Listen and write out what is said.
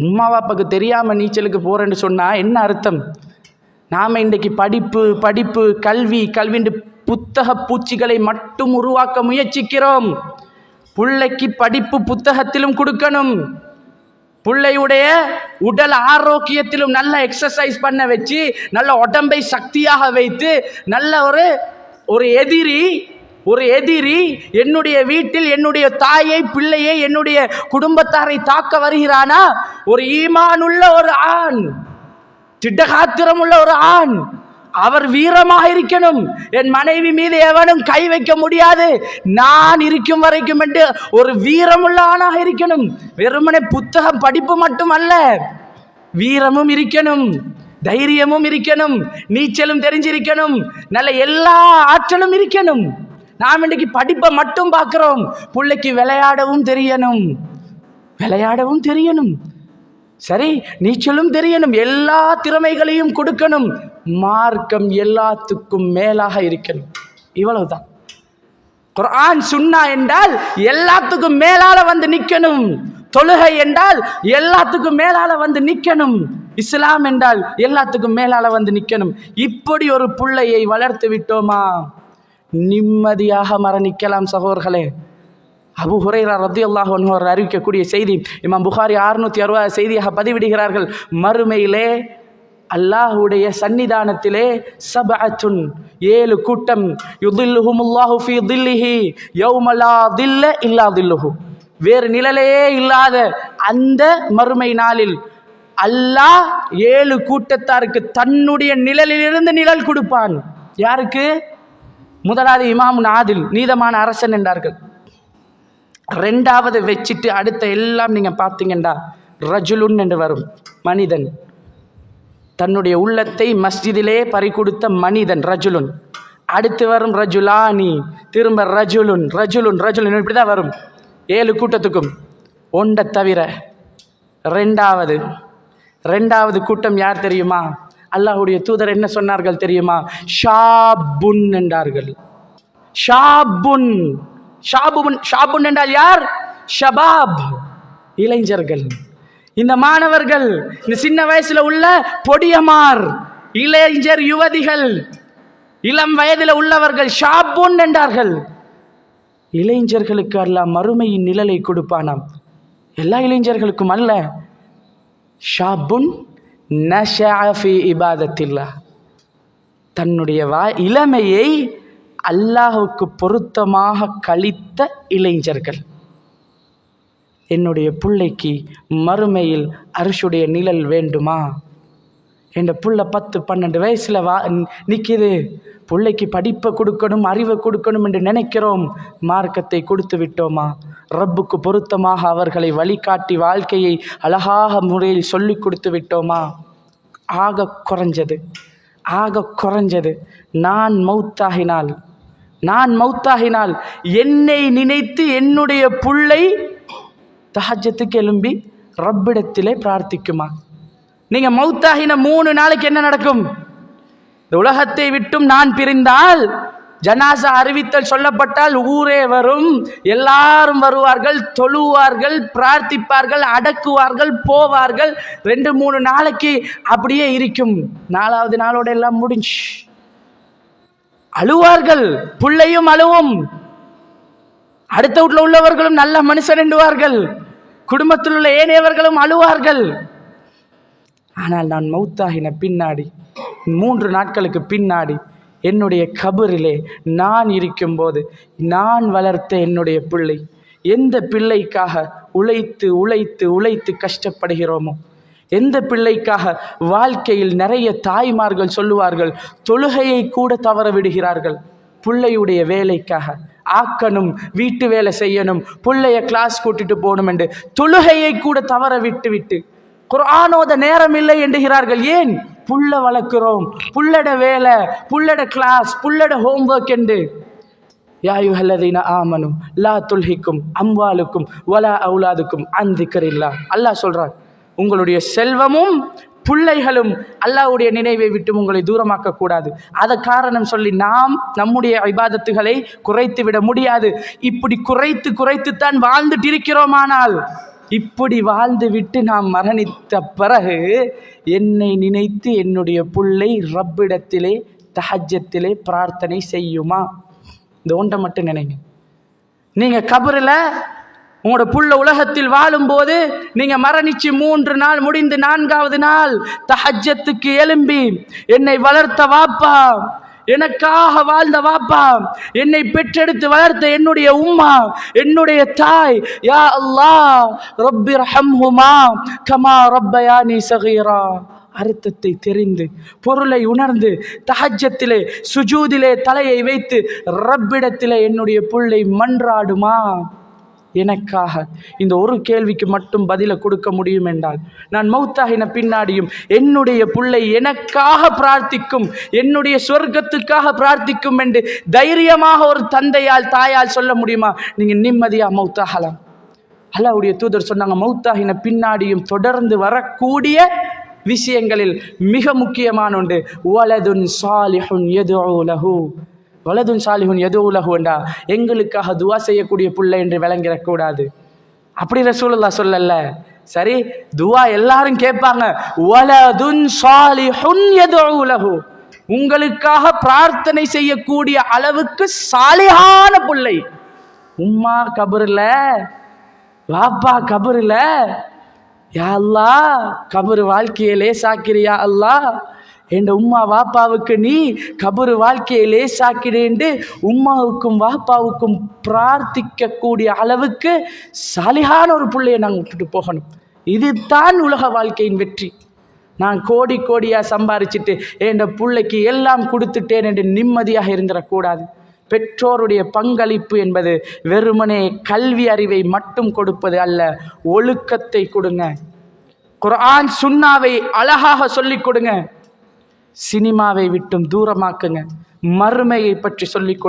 உம்மா அப்பாவுக்கு தெரியாமல் நீச்சலுக்கு போகிறேன்னு சொன்னால் என்ன அர்த்தம்? நாம் இன்றைக்கு படிப்பு படிப்பு கல்வி கல்வின்னு புத்தக பூச்சிகளை மட்டும் உருவாக்க முயற்சிக்கிறோம். பிள்ளைக்கு படிப்பு புத்தகத்திலும் கொடுக்கணும். பிள்ளையுடைய உடல் ஆரோக்கியத்திலும் நல்ல எக்ஸசைஸ் பண்ண வச்சு நல்ல உடம்பை சக்தியாக வைத்து நல்ல ஒரு ஒரு எதிரி ஒரு எதிரி என்னுடைய வீட்டில் என்னுடைய தாயை பிள்ளையை என்னுடைய குடும்பத்தாரை தாக்க வருகிறானா? ஒரு ஈமானுள்ள ஒரு ஆண் திட்டகாத்திரம் உள்ள ஒரு ஆண் அவர் வீரமாக இருக்கணும் என் மனைவி மீது எவனும் கை வைக்க முடியாது. நான் இருக்கும் வரைக்கும் என்று ஒரு வீரமுள்ள ஆணாக இருக்கணும். வெறுமனே புத்தகம் படிப்பு மட்டுமல்ல வீரமும் இருக்கணும் தைரியமும் இருக்கணும் நீச்சலும் தெரிஞ்சிருக்கணும். நல்ல எல்லா ஆற்றலும் இருக்கணும். நாம் இன்றைக்கு படிப்பை மட்டும் பார்க்குறோம். பிள்ளைக்கு விளையாடவும் தெரியணும். விளையாடவும் தெரியணும். சரி நீச்சலும் தெரியணும். எல்லா திறமைகளையும் கொடுக்கணும். மார்க்கம் எல்லாத்துக்கும் மேலாக இருக்கணும். இவ்வளவுதான். குரான் சுன்னா என்றால் எல்லாத்துக்கும் மேலால வந்து நிற்கணும் தொழுகை என்றால் எல்லாத்துக்கும் மேலால வந்து நிற்கணும் இஸ்லாம் என்றால் எல்லாத்துக்கும் மேலால வந்து நிற்கணும் இப்படி ஒரு பிள்ளையை வளர்த்து விட்டோமா? நிம்மதியாக மரணிக்கலாம் சகோதரர்களே. அபு ஹுரைரா ரத்தி அல்லாஹ் அவர் அறிவிக்கக்கூடிய செய்தி இமாம் புகாரி அறுநூத்தி அறுபது செய்தியாக பதிவிடுகிறார்கள். மறுமையிலே அல்லாஹுடைய சன்னிதானத்திலே சபஅத்துன் ஏழு கூட்டம் யுதில்லுஹுமுல்லாஹு ஃபி தில்லிஹி யௌமலா தில்ல இல்லா தில்லுஹு. வேறு நிழலே இல்லாத அந்த மறுமை நாளில் அல்லாஹ் ஏழு கூட்டத்தாருக்கு தன்னுடைய நிழலிலிருந்து நிழல் கொடுப்பான். யாருக்கு? முதலாவது இமாம் நாதில் நீதமான அரசன் என்றார்கள். ரெண்டாவது வச்சுட்டு அடுத்த எல்லாம் நீங்கள் பார்த்தீங்கன்னா ரஜுலுன் என்று வரும் மனிதன். தன்னுடைய உள்ளத்தை மஸ்ஜிதிலே பறிகொடுத்த மனிதன் ரஜுலுன். அடுத்து வரும் ரஜுலானி திரும்ப ரஜுலுன் ரஜுலுன் ரஜுலுன் இப்படி தான் வரும். ஏழு கூட்டத்துக்கும் ஒன்றை தவிர ரெண்டாவது ரெண்டாவது கூட்டம் யார் தெரியுமா? அல்லாஹுடைய தூதர் என்ன சொன்னார்கள் தெரியுமா? ஷாபுன் என்றார்கள். ஷாபுன். ஷாபுன் ஷாபுன் என்றால் யார்? ஷபாப் இளைஞர்கள். இந்த மாணவர்கள் இந்த சின்ன வயசுல உள்ள பொடியமார் இளைஞர் யுவதிகள் இளம் வயதில் உள்ளவர்கள் ஷாபுன் என்றார்கள். இளைஞர்களுக்கு அல்ல மறுமையின் நிழலை கொடுப்பானாம். எல்லா இளைஞர்களுக்கும் அல்ல. ஷாபுன் நஷாஃபி இபாதத்தில்லா. தன்னுடைய வா இளமையை அல்லாஹுக்கு பொருத்தமாக கழித்த இளைஞர்கள். என்னுடைய பிள்ளைக்கு மறுமையில் அரிசுடைய நிழல் வேண்டுமா? என் புள்ள பத்து பன்னெண்டு வயசில் வா நிற்கிது பிள்ளைக்கு படிப்பை கொடுக்கணும் அறிவை கொடுக்கணும் என்று நினைக்கிறோம். மார்க்கத்தை கொடுத்து விட்டோமா? ரப்புக்கு பொருத்தமாக அவர்களை வழிகாட்டி வாழ்க்கையை அழகாக முறையில் சொல்லி கொடுத்து விட்டோமா? ஆக குறைஞ்சது. ஆக குறைஞ்சது. நான் மௌத்தாகினால். நான் மௌத்தாகினால் என்னை நினைத்து என்னுடைய புள்ளை தஹஜத்துக்கு எழும்பி ரப்பிடத்திலே பிரார்த்திக்குமா? நீங்கள் மௌத்தாகின மூணு நாளைக்கு என்ன நடக்கும்? இந்த உலகத்தை விட்டும் நான் பிரிந்தால் ஜனாசா அறிவித்தல் சொல்லப்பட்டால் ஊரே வரும். எல்லாரும் வருவார்கள் தொழுவார்கள் பிரார்த்திப்பார்கள் அடக்குவார்கள் போவார்கள். ரெண்டு மூணு நாளைக்கு அப்படியே இருக்கும். நாலாவது நாளோட எல்லாம் முடிஞ்சு. அழுவார்கள் புள்ளையும் அழுவும். அடுத்த வீட்டில் உள்ளவர்களும் நல்ல மனுஷன் என்றுவார்கள் குடும்பத்தில் உள்ள ஏனையவர்களும் அழுவார்கள். ஆனால் நான் மௌத்தாகின பின்னாடி மூன்று நாட்களுக்கு பின்னாடி என்னுடைய கபரிலே நான் இருக்கும்போது நான் வளர்த்த என்னுடைய பிள்ளை. எந்த பிள்ளைக்காக உழைத்து உழைத்து உழைத்து கஷ்டப்படுகிறோமோ? எந்த பிள்ளைக்காக வாழ்க்கையில் நிறைய தாய்மார்கள் சொல்லுவார்கள் தொழுகையை கூட தவற விடுகிறார்கள். பிள்ளையுடைய வேலைக்காக ஆக்கணும் வீட்டு வேலை செய்யணும் பிள்ளைய கிளாஸ் கூட்டிட்டு போகணும் என்று தொழுகையை கூட தவற விட்டு விட்டு குரானோத நேரம் இல்லை என்கிறார்கள் ஏன்? புள்ள வளர்க்குறோம். புள்ளட வேலை புள்ளட கிளாஸ் புள்ளட ஹோம்ஒர்க் என்று. யாயுஹல்லதீன ஆமனும் லா துல்ஹிக்கும் அம்வாலுக்கும் வலா அவுலாதுக்கும் அந்திக்கரில்லா அல்லாஹ் சொல்றான் உங்களுடைய செல்வமும் பிள்ளைகளும் அல்லாஹ்வுடைய நினைவை விட்டு உங்களை தூரமாக்க கூடாது அதை காரணம் சொல்லி நாம் நம்முடைய இபாதத்துகளை குறைத்து விட முடியாது. இப்படி குறைத்து குறைத்துத்தான் வாழ்ந்துட்டு இருக்கிறோமானால் இப்படி வாழ்ந்து விட்டு நாம் மரணித்த பிறகு என்னை நினைத்து என்னுடைய புள்ளை ரப்பிடத்திலே தஹஜத்திலே பிரார்த்தனை செய்யுமா? இந்த ஒன்றை மட்டும் நினைங்க. நீங்கள் கபரில் உங்களோட புள்ள உலகத்தில் வாழும்போது நீங்க மரணிச்சு மூன்று நாள் முடிந்து நான்காவது நாள் தஹஜத்துக்கு எலும்பி என்னை வளர்த்த வாப்பா எனக்காக வாழ்ந்த வாப்பா என்னை பெற்றெடுத்து வளர்த்த என்னுடைய உம்மா என்னுடைய தாய் யா அல்லா ரப்பி ரஹம்ஹுமா கமா ரப்பயானி சகீரா. அர்த்தத்தை தெரிந்து பொருளை உணர்ந்து தகஜத்திலே சுஜூதிலே தலையை வைத்து ரப்பிடத்திலே என்னுடைய புள்ளை மன்றாடுமா? எனக்காக. இந்த ஒரு கேள்விக்கு மட்டும் பதிலை கொடுக்க முடியும் என்றால் நான் மௌத்தாகின பின்னாடியும் என்னுடைய புள்ளை எனக்காக பிரார்த்திக்கும் என்னுடைய சொர்க்கத்துக்காக பிரார்த்திக்கும் என்று தைரியமாக ஒரு தந்தையால் தாயால் சொல்ல முடியுமா? நீங்கள் நிம்மதியாக மௌத்தாகலாம். அல்லாவுடைய தூதர் சொன்னாங்க மௌத்தாகின பின்னாடியும் தொடர்ந்து வரக்கூடிய விஷயங்களில் மிக முக்கியமான ஒன்று வலதுன் சாலிஹுன் எதுலஹு லஹு. வலதுன் சாலிஹுன் எது உலகுண்டா எங்களுக்காக துவா செய்யக்கூடிய பிள்ளை என்று விளங்கிடக்கூடாது. அப்படி ரசூலல்லா சொல்லல. சரி துவா எல்லாரும் கேட்பாங்க. வலதுன் சாலிஹுன் எது உலகு உங்களுக்காக பிரார்த்தனை செய்யக்கூடிய அளவுக்கு சாலிஹான புள்ளை. உம்மா கபருல வாப்பா கபருல யா அல்லா கபரு வாழ்க்கையை லேசாக்கிறியா அல்லா என் உம்மா வாப்பாவுக்கு நீ கபரு வாழ்க்கையை லேசாக்கிடேண்டு உம்மாவுக்கும் வாப்பாவுக்கும் பிரார்த்திக்கக்கூடிய அளவுக்கு சலிகான ஒரு பிள்ளையை நாங்கள் விட்டுட்டு போகணும். இதுதான் உலக வாழ்க்கையின் வெற்றி. நான் கோடி கோடியாக சம்பாரிச்சிட்டு என் பிள்ளைக்கு எல்லாம் கொடுத்துட்டேன் என்று நிம்மதியாக இருந்துடக்கூடாது பெற்றோருடைய பங்களிப்பு என்பது வெறுமனே கல்வி அறிவை மட்டும் கொடுப்பது அல்ல ஒழுக்கத்தை கொடுங்க. குரான் சுன்னாவை அழகாக சொல்லிக் கொடுங்க. சினிமாவை விட்டும் தூரமாக்குங்க. மறுமையை பற்றி சொல்லிக் கொடு